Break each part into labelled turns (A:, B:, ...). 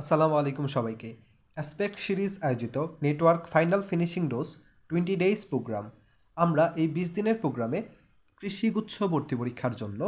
A: আসসালামু আলাইকুম সবাইকে। অ্যাসপেক্ট সিরিজ আয়োজিত network final finishing dose twenty days program আমরা এই বিশ দিনের প্রোগ্রামে কৃষিগুচ্ছ ভর্তি পরীক্ষার জন্য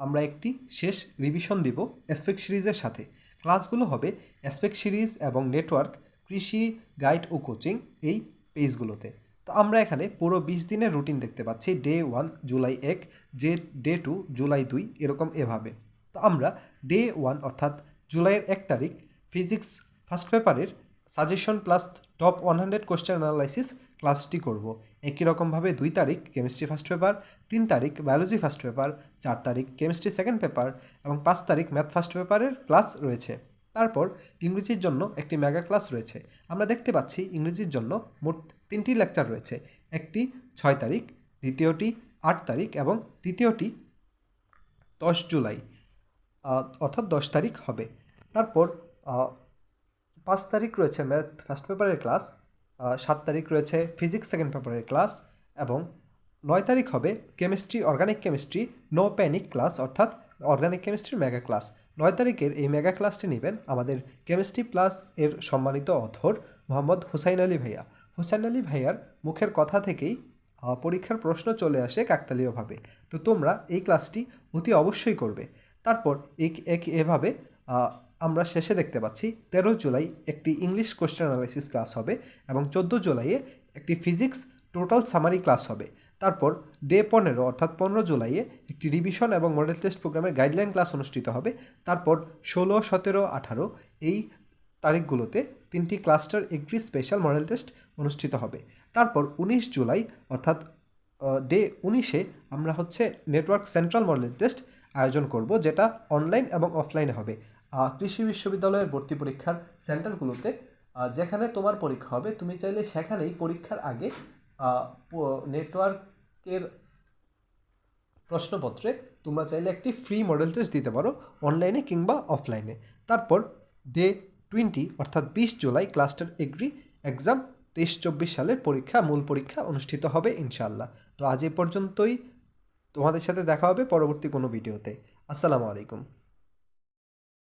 A: আমরা একটি শেষ রিভিশন দিব অ্যাসপেক্ট সিরিজের সাথে। ক্লাসগুলো হবে অ্যাসপেক্ট সিরিজ এবং নেটওয়ার্ক কৃষি গাইড ও কোচিং এই পেজগুলোতে তো আমরা এখানে পুরো বিশ দিনের রুটিন দেখতে পাচ্ছি। ডে ওয়ান জুলাই এক যে ডে টু জুলাই দুই, এরকম এভাবে। তো আমরা ডে ওয়ান অর্থাৎ জুলাইয়ের এক তারিখ ফিজিক্স ফার্স্ট পেপারের suggestion plus top one hundred question analysis ক্লাসটি করব। একই রকমভাবে দুই তারিখ কেমিস্ট্রি ফার্স্ট পেপার, তিন তারিখ বায়োলজি ফার্স্ট পেপার, চার তারিখ কেমিস্ট্রি সেকেন্ড পেপার এবং পাঁচ তারিখ ম্যাথ ফার্স্ট পেপারের ক্লাস রয়েছে। তারপর ইংরেজির জন্য একটি মেগা ক্লাস রয়েছে। আমরা দেখতে পাচ্ছি ইংরেজির জন্য মোট তিনটি লেকচার রয়েছে। একটি ছয় তারিখ, দ্বিতীয়টি আট তারিখ এবং তৃতীয়টি দশ জুলাই অর্থাৎ দশ তারিখ হবে। তারপর পাঁচ তারিখ রয়েছে ম্যাথ ফার্স্ট পেপারের ক্লাস সাত তারিখ রয়েছে ফিজিক্স সেকেন্ড পেপারের ক্লাস এবং নয় তারিখ হবে chemistry, organic chemistry no panic class অর্থাৎ অর্গানিক কেমিস্ট্রির মেগা ক্লাস নয় তারিখের এই মেগা ক্লাসটি নেবেন আমাদের কেমিস্ট্রি প্লাস এর সম্মানিত অথর মোহাম্মদ হুসাইন আলী ভাইয়া। হুসাইন আলী ভাইয়ার মুখের কথা থেকেই পরীক্ষার প্রশ্ন চলে আসে কাকতালীয়ভাবে। তো তোমরা এই ক্লাসটি অতি অবশ্যই করবে। তারপর এক এক এভাবে আমরা শেষে দেখতে পাচ্ছি তেরো জুলাই একটি ইংলিশ কোশ্চেন অ্যানালাইসিস ক্লাস হবে এবং চোদ্দ জুলাইয়ে একটি ফিজিক্স টোটাল সামারি ক্লাস হবে। তারপর ডে পনেরো অর্থাৎ পনেরো জুলাইয়ে একটি রিভিশন এবং মডেল টেস্ট প্রোগ্রামের গাইডলাইন ক্লাস অনুষ্ঠিত হবে। তারপর ষোলো, সতেরো, আঠারো এই তারিখগুলোতে তিনটি cluster agri special model test অনুষ্ঠিত হবে। তারপর উনিশ জুলাই অর্থাৎ ডে উনিশে আমরা হচ্ছে নেটওয়ার্ক সেন্ট্রাল মডেল টেস্ট আয়োজন করব, যেটা অনলাইন এবং অফলাইনে হবে। কৃষি বিশ্ববিদ্যালয়ের ভর্তি পরীক্ষার সেন্টারগুলোতে যেখানে তোমার পরীক্ষা হবে, তুমি চাইলে সেখানেই পরীক্ষার আগে নেটওয়ার্কের প্রশ্নপত্রে তোমরা চাইলে একটি ফ্রি মডেল টেস্ট দিতে পারো অনলাইনে কিংবা অফলাইনে তারপর ডে টোয়েন্টি অর্থাৎ বিশ জুলাই ক্লাস্টার এগ্রি এক্সাম তেইশ চব্বিশ সালের পরীক্ষা, মূল পরীক্ষা অনুষ্ঠিত হবে ইনশাল্লাহ তো আজ এ পর্যন্তই, তোমাদের সাথে দেখা হবে পরবর্তী কোনো ভিডিওতে আসসালামু আলাইকুম।